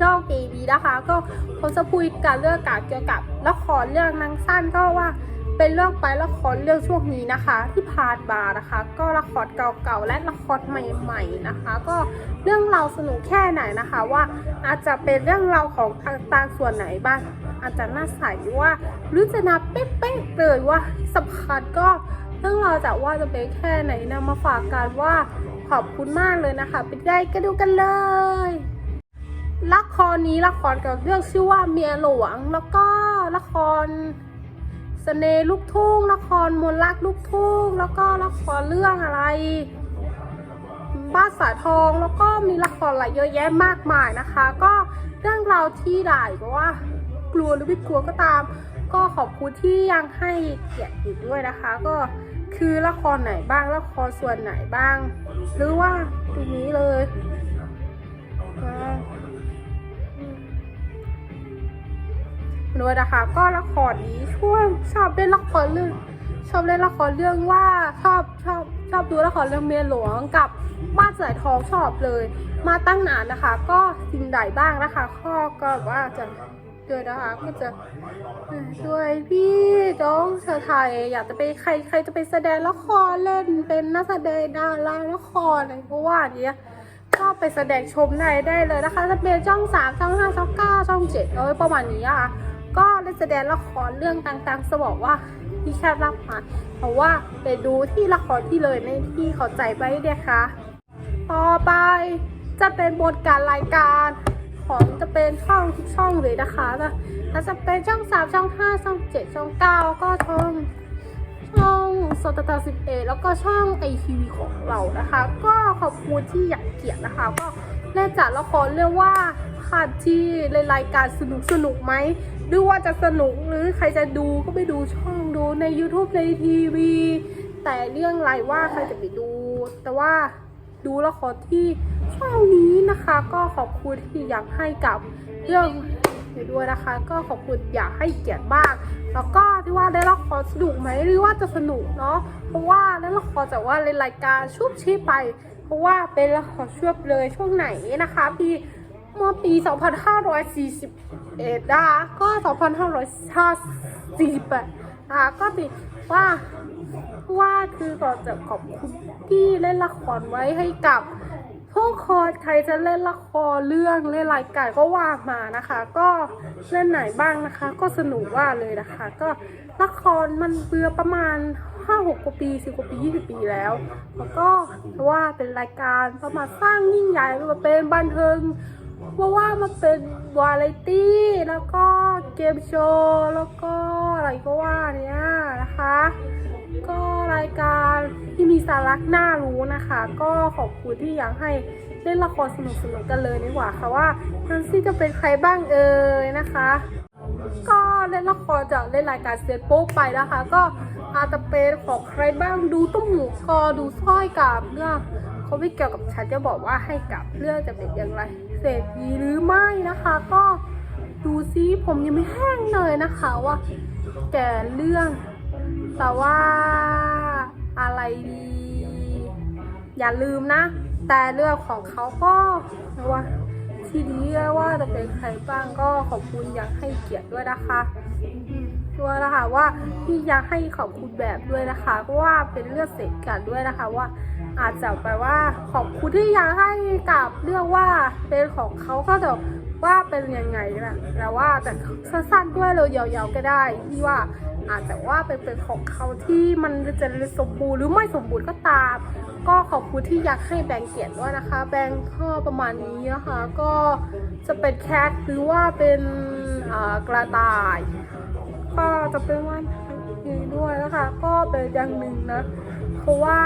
ช่องเอวีนะคะ ก็ผมจะพูดกันเรื่องการเกี่ยวกับละครเรื่องนางสั้นก็ว่าเป็นเรื่องไปละครเรื่องช่วงนี้นะคะ ที่ผ่านมานะคะ ก็ละครเก่าๆและละครใหม่ๆนะคะ ก็เรื่องเราสนุกแค่ไหนนะคะ ว่าอาจจะเป็นเรื่องเราของต่างๆส่วนไหนบ้างอาจจะน่าใส่ว่าหรือจะนับเป๊ะๆเลยว่าสำคัญก็เรื่องเราจากว่าจะเป็นแค่ไหนนำมาฝากกันว่าขอบคุณมากเลยนะคะ ไปได้ก็ดูกันเลย ละครนี้ละครกับเรื่องชื่อว่าเมียหลวง แล้วก็ละครเสน่ห์ลูกทุ่งละครมนต์รักลูกทุ่ง แล้วก็ละครเรื่องอะไร บ้านสายทองแล้วก็มีละครอะไรเยอะแยะมากมายนะคะ ก็เรื่องราวที่ได้ก็ว่ากลัวหรือไม่กลัวก็ตาม ก็ขอบคุณที่ยังให้เกียรติอยู่ด้วยนะคะ ก็คือละครไหนบ้างละครส่วนไหนบ้าง หรือว่าตรงนี้เลย ด้วยนะคะ ก็ละครนี้ช่วงชอบเล่นละครเรื่องชอบเล่นละครเรื่องว่าชอบชอบชอบดูละครเรื่องเมียหลวงกับบ้านสายทองชอบเลย มาตั้งนานนะคะ ก็สิ่งใดบ้างนะคะ ข้อก็ว่าจะด้วยนะคะก็จะด้วยพี่น้องชาวไทยอยากจะไปใครใครจะไปแสดงละครเล่นเป็นนักแสดงดาราละครอะไรก็ว่าอย่างเนี้ยก็ไปแสดงชมได้ได้เลยนะคะจะเป็นช่องสามช่องห้าช่องเก้าช่องเจ็ดเอ้ยประมาณนี้อะ่ะ ก็ได้แสดงละครเรื่องต่างๆจะบอกว่าที่แค่รับมาเพราะว่าไปดูที่ละครที่เลยในที่เขาใจไปเนี่ยค่ะต่อไปจะเป็นบทการรายการของจะเป็นช่องทุกช่องเลยนะคะแต่ถ้าจะเป็นช่องสามช่องห้าช่องเจ็ดช่องเก้าก็ช่องช่องสตตสิบเอแล้วก็ช่องไอทีวีของเรานะคะ ก็ขอบคุณที่อยากเกียรตินะคะ ก็เล่นจากละครเรื่องว่า ผ่านที่รายการสนุกสนุกไหมหรือว่าจะสนุกหรือใครจะดูก็ไปดูช่องดูใน YouTube ในทีวี แต่เรื่องไรว่าใครจะไปดู แต่ว่าดูละครที่ช่องนี้นะคะ ก็ขอบคุณที่อยากให้กับเรื่องด้วยนะคะ ก็ขอบคุณอยากให้เกียรติบ้างแล้วก็ที่ว่าได้ละครสนุกไหมหรือว่าจะสนุกเนาะเพราะว่าได้ละครแต่ว่าในรายการชุบชีพไป เพราะว่าเป็นละครช่วบเลยช่วงไหนนะคะพี่ เมื่อปี 2541นะคะก็ 2548นะคะก็ติดว่าว่าคือก่อนจะขอบคุณที่เล่นละครไว้ให้กับทุกคนใครจะเล่นละครเรื่องเล่นรายการก็ว่ามานะคะ ก็เล่นไหนบ้างนะคะ ก็สนุกว่าเลยนะคะ ก็ละครมันเบื่อประมาณ5 6กว่าปี10กว่าปี20ปีแล้ว แล้วก็ว่าเป็นรายการประมาณสร้างยิ่งใหญ่มาเป็นบันเทิง เพราะว่ามันเป็นวาไรตี้ แล้วก็เกมโชว์ แล้วก็อะไรก็ว่าเนี้ยนะคะ ก็รายการที่มีสาระน่ารู้นะคะ ก็ขอบคุณที่อยากให้เล่นละครสนุกๆกันเลยดีกว่าค่ะว่าทันซี่จะเป็นใครบ้างเอ่ยนะคะ ก็เล่นละครจากเล่นรายการเซตโป๊ไปนะคะ ก็อาจจะเป็นของใครบ้างดูตุ้มหมูคอดูสร้อยกับเรื่องเขาไม่เกี่ยวกับฉันจะบอกว่าให้กับเรื่องจะเป็นอย่างไร เศรษฐีหรือไม่นะคะ ก็ดูซิผมยังไม่แห้งเลยนะคะว่าแต่เรื่องแต่ว่าอะไรดี อย่าลืมนะ แต่เรื่องของเขาก็ว่าที่นี้ว่าจะเป็นใครบ้างก็ขอบคุณอยากให้เกียรติด้วยนะคะ ด้วยนะคะ ว่าที่อยากให้ขอบคุณแบบด้วยนะคะเพราะว่าเป็นเรื่องเสร็จกันด้วยนะคะว่า อาจจะแปลว่าขอบคุณที่อยากให้กับเรื่องว่าเป็นของเขาก็จะว่าเป็นยังไงนะแต่ว่าแต่สั้นๆด้วยเลยยาวๆก็ได้ที่ว่าอาจจะว่าเป็นเป็นของเขาที่มันจะสมบูรณ์หรือไม่สมบูรณ์ก็ตาม ก็ขอบคุณที่อยากให้แบงเกียรติด้วยนะคะ แบงค์ก็ประมาณนี้นะคะ ก็จะเป็นแคทหรือว่าเป็นกระต่าย ก็จะเป็นวันนี้ด้วยนะคะ ก็เป็นอย่างหนึ่งนะเพราะว่า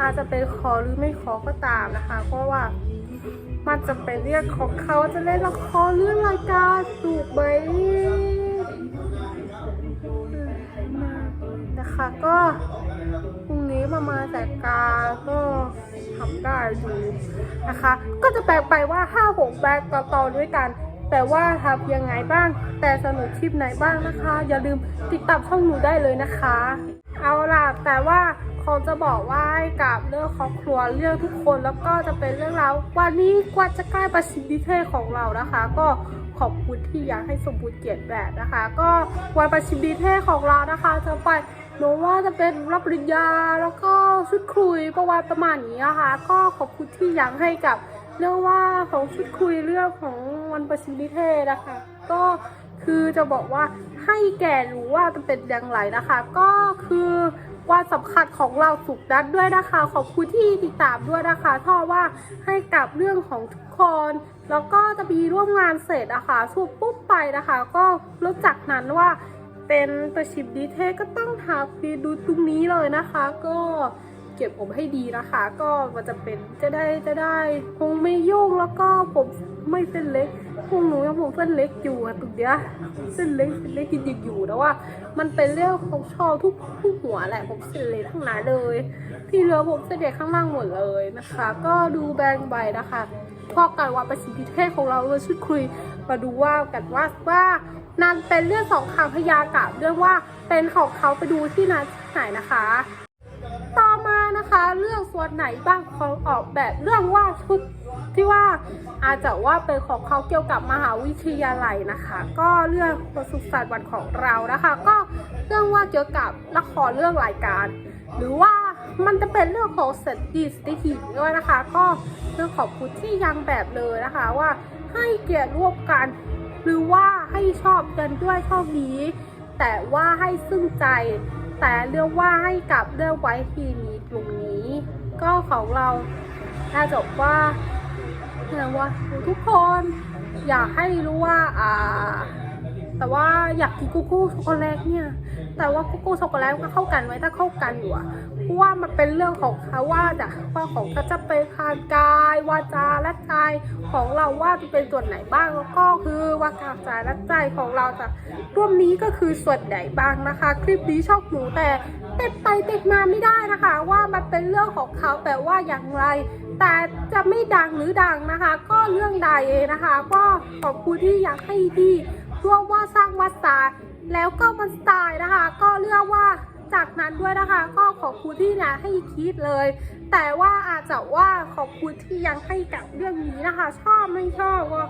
อาจจะเป็นขอหรือไม่ขอก็ตามนะคะ เพราะว่ามันจะเป็นเรื่องของเขาจะเล่นละครเรื่องรายการถูกไหมนะคะก็พรุ่งนี้ประมาณแต่การก็ทำได้ดูนะคะ ก็จะแปลไปว่าห้าหกแบกต่อๆด้วยกัน แต่ว่าทำยังไงบ้าง แต่สนุกคลิปไหนบ้างนะคะ อย่าลืมติดตามช่องหนูได้เลยนะคะ เอาล่ะ แต่ว่าขเขาจะบอกว่าให้กับเรื่องครอบครัวเรื่องทุกคนแล้วก็จะเป็นเรื่องราววันนี้กว่าจะใกล้ประชิดนิเทศของเรานะคะ ก็ขอบคุณที่อยากให้สมบูรณ์เกียรติแบบนะคะ ก็วันประชิดนิเทศของเรานะคะ จะไปหนูว่าจะเป็นรับปริญญาแล้วก็ชุดคุยประวัติประมาณนี้นะคะ ก็ขอบคุณที่ยังให้กับเรื่องว่าของชุดคุยเรื่องของ วันประชิมนิเทศนะคะ ก็คือจะบอกว่าให้แก่รู้ว่าจะเป็นอย่างไรนะคะ ก็คือวันสำคัญของเราสุกนัดด้วยนะคะ ขอบคุณที่ติดตามด้วยนะคะท่อว่าให้กับเรื่องของทุกคน แล้วก็จะมีร่วมงานเสร็จนะคะสุดปุ๊บไปนะคะ ก็รู้จักนั้นว่าเป็นประชิมนิเทศก็ต้องหาไปดูตรงนี้เลยนะคะ ก็ เก็บผมให้ดีนะคะ ก็มันจะเป็นจะได้จะได้ คงไม่ยุ่งแล้วก็ผมไม่เส้นเล็กพวกหนูยังผมเส้นเล็กอยู่อะตุกเดียเส้นเล็กเส้นเล็กจริงๆอยู่แต่ว่า มันเป็นเรื่องของชอบทุกทุกหัวแหละผมเส้นเล็กทั้งนั้นเลย ที่เหลือผมเส้นเด็กข้างล่างหมดเลยนะคะ ก็ดูแบงใบนะคะพอการวัดประสิทธิเทศของเราเลยชุดคุยมาดูว่ากันว่าว่านันเป็นเรื่องสองคำพยากับเรื่องว่าเป็นของเขาไปดูที่นันไหนนะคะ มานะคะเรื่องส่วนไหนบ้างเของออกแบบเรื่องว่าชุดที่ว่าอาจจะว่าเป็นของเขาเกี่ยวกับมหาวิทยาลัยนะคะ ก็เรื่องประสุศาสตร์วันของเรานะคะ ก็เรื่องว่าเกี่ยวกับละครเรื่องรายการ หรือว่ามันจะเป็นเรื่องของสติสติทีด้วยนะคะ ก็เรื่องขอบคุณที่ยังแบบเลยนะคะว่าให้เกียรติร่วมกัน หรือว่าให้ชอบกันด้วยชอบนี้ แต่ว่าให้ซึ่งใจ แต่เรื่องว่าให้กับเรื่องไว้ทีนี้ตรงนี้ ก็ของเราถ้าจบว่าเรียกว่าทุกคน อยากให้รู้ว่าอ่า แต่ว่าอยากกินกุ๊กกุ๊ช็อกโกแลตเนี่ย แต่ว่ากุ๊กกุ๊ช็อกโกแลตก็เข้ากันไว้ถ้าเข้ากันอยู่อะ เพราะว่ามันเป็นเรื่องของเขาว่าจะว่าของเขาจะเป็นคานกายวาจาและใจของเราว่าจะเป็นส่วนไหนบ้างแล้วก็คือว่ากายใจและใจของเราจะร่วมนี้ก็คือส่วนไหนบ้างนะคะ คลิปนี้ชอบหนูแต่เต็ดไปเต็ดมาไม่ได้นะคะ ว่ามันเป็นเรื่องของเขาแต่ว่าอย่างไร แต่จะไม่ดังหรือดังนะคะ ก็เรื่องใดนะคะ ก็ขอบคุณที่อยากให้ดีร่วมว่าสร้างวัดสาแล้วก็มันสไตล์นะคะ ก็เรียกว่า จากนั้นด้วยนะคะก็ขอบคุณที่นะให้คิดเลย แต่ว่าอาจจะว่าขอบคุณที่ยังให้กับเรื่องนี้นะคะ ชอบไม่ชอบก็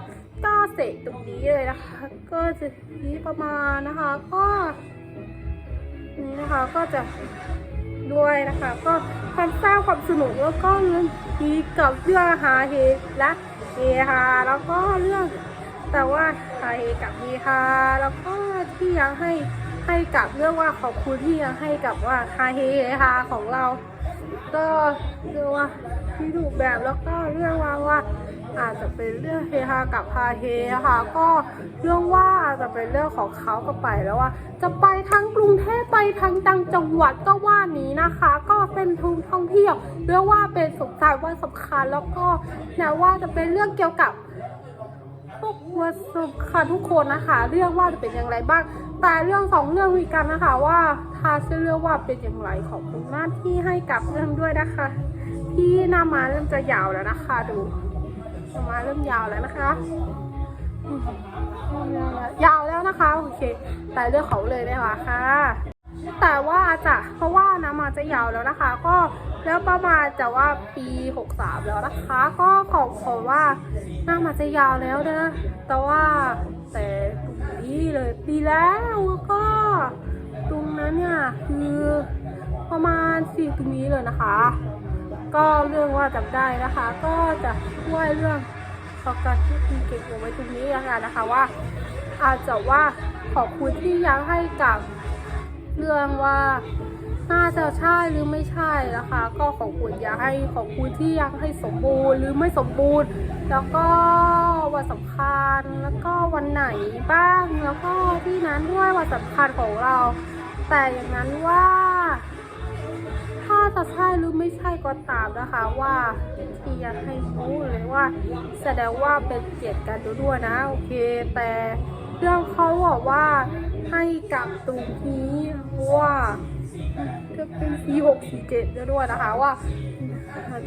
ก็เสร็จตรงนี้เลยนะคะ ก็จะนี้ประมาณนะคะ ก็ นี้นะคะก็จะด้วยนะคะ ก็ความสร้าความสนุกแล้วก็เรื่องดีกับเรื่องฮาเฮและเฮฮาแล้วก็เรื่อง แต่ว่าฮาเฮกับเฮฮาแล้วก็ที่ยังให้ ให้กับเรื่องว่าขอบคุณที่ยังให้กับว่าฮาเฮฮาของเรา ก็เรียกว่าที่ถูกแบบแล้วก็เรื่องว่าว่าอาจจะเป็นเรื่องเฮฮากับฮาเฮค่ะก็เรื่องว่าอาจจะเป็นเรื่องของเขาก็ไปแล้วว่า จะไปทั้งกรุงเทพไปทั้งต่างจังหวัดก็ว่านี้นะคะ ก็เป็นทุนท่องเที่ยวเรื่องว่าเป็นสงกรารวันสำคัญแล้วก็แนวว่าจะเป็นเรื่องเกี่ยวกับ วกวัสดุค่ะทุกคนนะคะ เรื่องว่าจะเป็นอย่างไรบ้าง แต่เรื่องสองเรื่องมีกันนะคะว่าถ้าจะเรื่องว่าเป็นอย่างไรขอบคุณมากที่ให้กับเรื่องด้วยนะคะ ที่หน้ามาเริ่มจะยาวแล้วนะคะ ดูหน้ามาเริ่มยาวแล้วนะคะ ยาวแล้วนะคะโอเค แต่เรื่องเขาเลยได้ค่ะค่ะแต่ว่าจะเพราะว่าน้ำมาจะยาวแล้วนะคะ ก็ แล้วประมาณจะว่าปี 63 แล้วนะคะ ก็ขอขอว่าน้ามาจะยาวแล้วนะแต่ว่าแต่ตรงนี้เลยดีแล้วก็ตรงนั้นเนี่ยคือประมาณสี่ตรงนี้เลยนะคะ ก็เรื่องว่าจำได้นะคะ ก็จะช่วยเรื่องขอการที่คุณเก็บเอาไว้ตรงนี้แล้วกันนะคะว่า อาจจะว่าขอบคุณที่ยังให้กับเรื่องว่า น่าจะใช่หรือไม่ใช่นะคะ ก็ขอบคุณอยากให้ขอบคุณที่ยังให้สมบูรณ์หรือไม่สมบูรณ์ แล้วก็วันสำคัญแล้วก็วันไหนบ้างแล้วก็ที่นั้นด้วยวันสำคัญของเรา แต่อย่างนั้นว่า ถ้าจะใช่หรือไม่ใช่ก็ตามนะคะว่าที่ยากให้รู้เลยว่า แสดงว่าเป็นเกียรติกันด้วยนะโอเค แต่เรื่องเขาบอกว่าให้กลับตรงนี้ว่า จะเป็น C6 C7 ด้วยนะคะว่า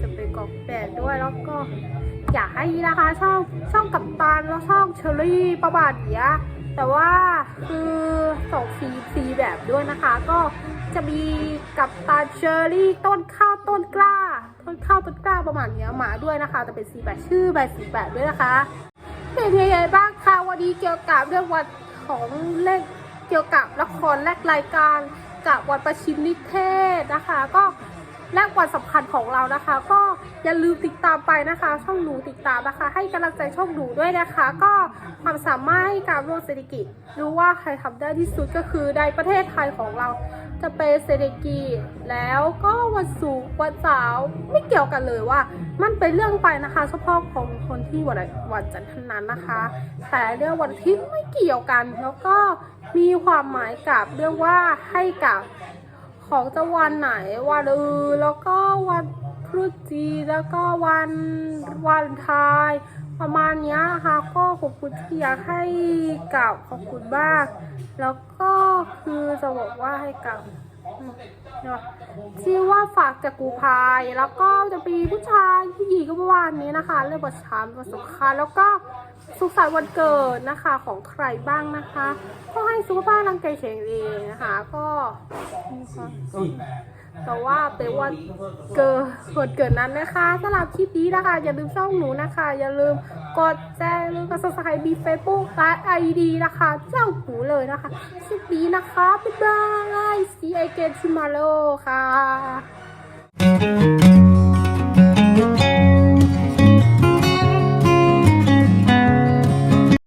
จะเป็นกล่องแปดด้วยแล้วก็อยากให้นะคะช่องช่องกับตานแล้วช่องเชอรี่ประบาทเนี้ยแต่ว่าคือสองสีสีแบบด้วยนะคะ ก็จะมีกับตาเชอรี่ต้นข้าวต้นกล้า ต้นข้าวต้นกล้าประมาณนี้ยมาด้วยนะคะจะเป็นสีแบบชื่อแบบสีแบบด้วยนะคะเป็นยังไงบ้างคะวันนี้เกี่ยวกับเรื่องวันของเล่นเกี่ยวกับละครแลกรายการับวันประชิมนิเทศนะคะ ก็แลกวันสำคัญของเรานะคะ ก็อย่าลืมติดตามไปนะคะ ช่องหนูติดตามนะคะ ให้กำลังใจช่องหนูด้วยนะคะ ก็ความสามารถให้การร่วมเศรษฐกิจรู้ว่าใครทำได้ที่สุดก็คือในประเทศไทยของเราจะเป็นเศรษฐกิจแล้วก็วันศุกร์วันเสาร์ไม่เกี่ยวกันเลยว่า มันเป็นเรื่องไปนะคะเฉพาะของคนที่วันวันจันทร์นั้นนะคะ แต่เรื่องวันที่ไม่เกี่ยวกันแล้วก็ มีความหมายกับเรื่องว่าให้กับของจะวันไหนวันเออแล้วก็วันพฤศจีแล้วก็วันวันไทายประมาณนี้นะคะก็ขอบคุณที่อยากให้กับขอบคุณมากแล้วก็คือจะบอกว่าให้กับชื่อว่าฝากจากกูพายแล้วก็จะมีผู้ชายผู้หญิงก็ประมาณนี้นะคะเรื่องประชามวันสำคัญแล้วก็ สุขสันต์วันเกิดนะคะของใครบ้างนะคะ ก็ให้สุขภาพร่างกายแข็งแรงนะคะก็นี่ค่ะแต่ว่าเป็นวันเกิดวันเกิดนั้นนะคะสำหรับคลิปนี้นะคะ อย่าลืมช่องหนูนะคะ อย่าลืมกดแจ้งหรือกด subscribe บีเฟซบุ๊กและไอดีนะคะ เจ้าหนูเลยนะคะคลิปนี้นะคะบ๊ายบาย see you again tomorrow ค่ะ